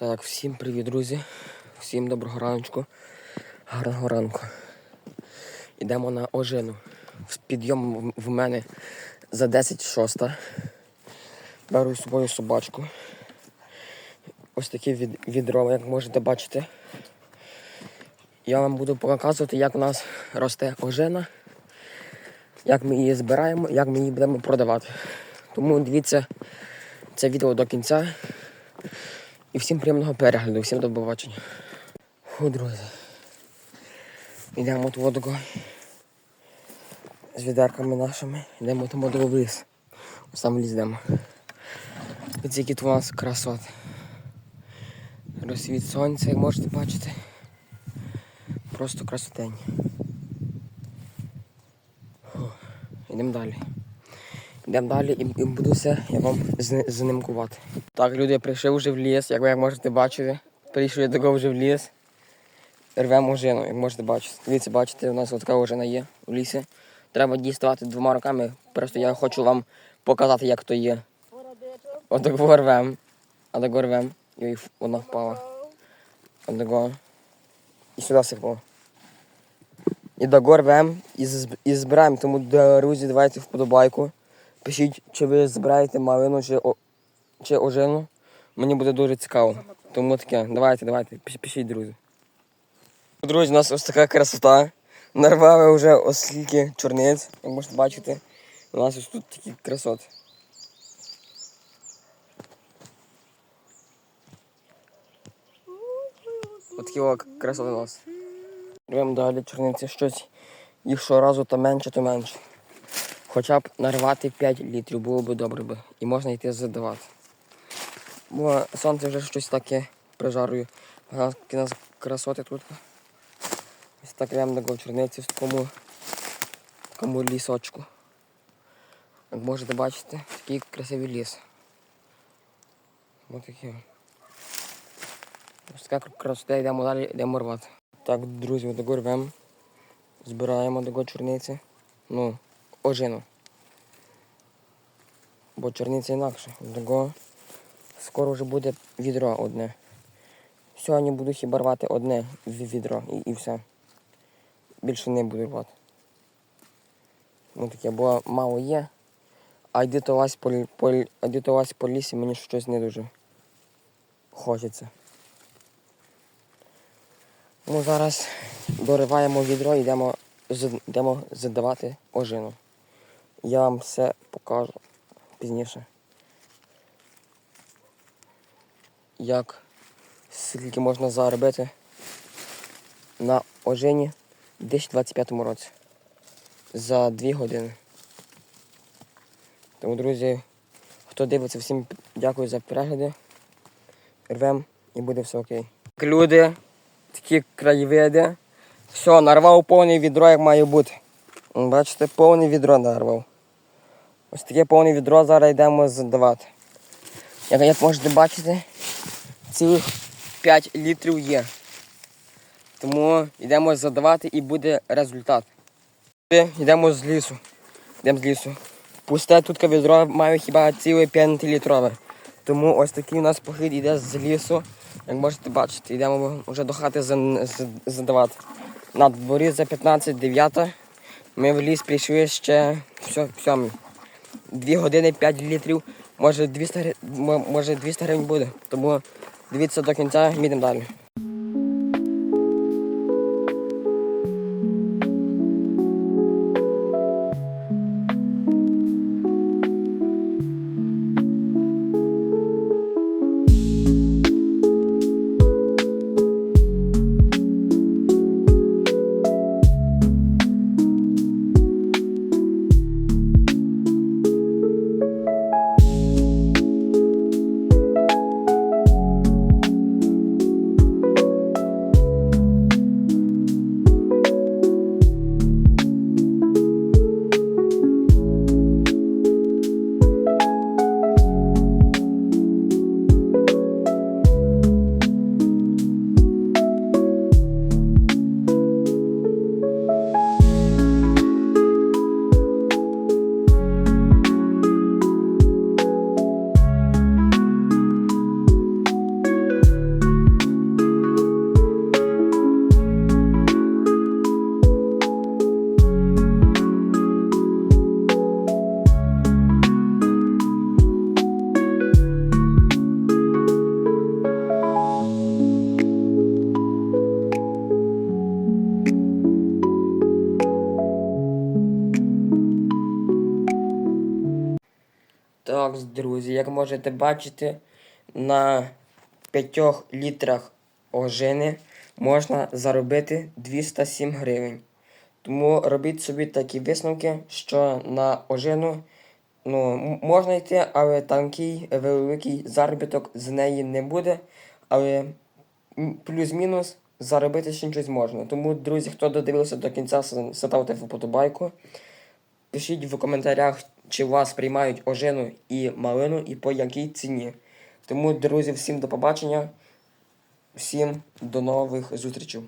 Так, всім привіт, друзі. Всім доброго раночку. Гарного ранку. Йдемо на ожину. З підйомом в- мене за 10 шоста. Беру з собою собачку. Ось таке від, відро, як можете бачити. Я вам буду показувати, як у нас росте ожина, як ми її збираємо, як ми її будемо продавати. Тому дивіться це відео до кінця. І всім приємного перегляду, всім до побачення. Фу, друзі. Йдемо от водого з відерками нашими. Йдемо там водого в ліс. Там ліс йдемо. Які тут у нас красоти. Розсвіт сонця, як можете бачити. Просто красотень. Йдемо далі. Йдемо далі і, і буду все я вам з- знімкувати. Так, люди, я прийшов вже в ліс, як ви можете бачити. Прийшов я такого вже в ліс. Рвемо ожину, як можете бачити. Дивіться, бачите, у нас така ожина є в лісі. Треба діставати двома руками. Просто я хочу вам показати, як то є. Отако рвем. Отако рвем. І вона впала. Отако. І сюди сипало. І до рвем і, зб- і збираємо. Тому, друзі, давайте вподобайку. Пишіть, чи ви збираєте малину, чи, о, чи ожину. Мені буде дуже цікаво. Тому таке, давайте, давайте, пишіть, друзі. Друзі, у нас ось така красота. Нарвали вже ось скільки чорниць, як можете бачити. У нас ось тут такі красоти. Ось такі о, красоти у нас. Рвемо далі чорниці щось. Їх щоразу то менше, то менше. Хоча б нарвати 5 літрів було б добре би. І можна йти задавати. Бо сонце вже щось таке прижарує. У нас красоти тут. Ось так прямо на черниці в такому, такому лісочку. Як можете бачити, такий красивий ліс. Ось такий. Ось така красота, йдемо далі, йдемо рвати. Так, друзі, отако рвемо. Збираємо до чорниці. Ну, ожину. Бо чорниця інакше. Того скоро вже буде відро одне. Сьогодні буду хіба рвати одне відро і, і все. Більше не буду рвати. Ну таке, бо мало є. А йди то лазь по, по, то лазь по лісі, мені щось не дуже хочеться. Ну зараз дориваємо відро і йдемо задавати ожину. Я вам все покажу пізніше. Як скільки можна заробити на ожині в 2025 році за 2 години. Тому, друзі, хто дивиться, всім дякую за перегляди. Рвем і буде все окей. Люди, такі краєвиди. Все, нарвав повне відро, як має бути. Бачите, повне відро нарвав. Ось таке повне відро зараз йдемо задавати. Як, як можете бачити, цілих 5 літрів є. Тому йдемо задавати і буде результат. Йдемо з лісу. Йдемо з лісу. Пусте тут відро маю хіба ціле 5 літрове. Тому ось такий у нас похід йде з лісу. Як можете бачити, йдемо вже до хати за- за- задавати. На дворі за 15-9. Ми в ліс прийшли ще все, сьомій. Дві години 5 літрів, може 200, може 200 гривень буде. Тому дивіться до кінця, ми йдемо далі. Факт, друзі. Як можете бачити, на 5 літрах ожини можна заробити 207 гривень. Тому робіть собі такі висновки, що на ожину ну, можна йти, але такий великий заробіток з неї не буде. Але плюс-мінус заробити ще щось можна. Тому, друзі, хто додивився до кінця, ставте вподобайку. Пишіть в коментарях, чи вас приймають ожину і малину, і по якій ціні. Тому, друзі, всім до побачення. Всім до нових зустрічей.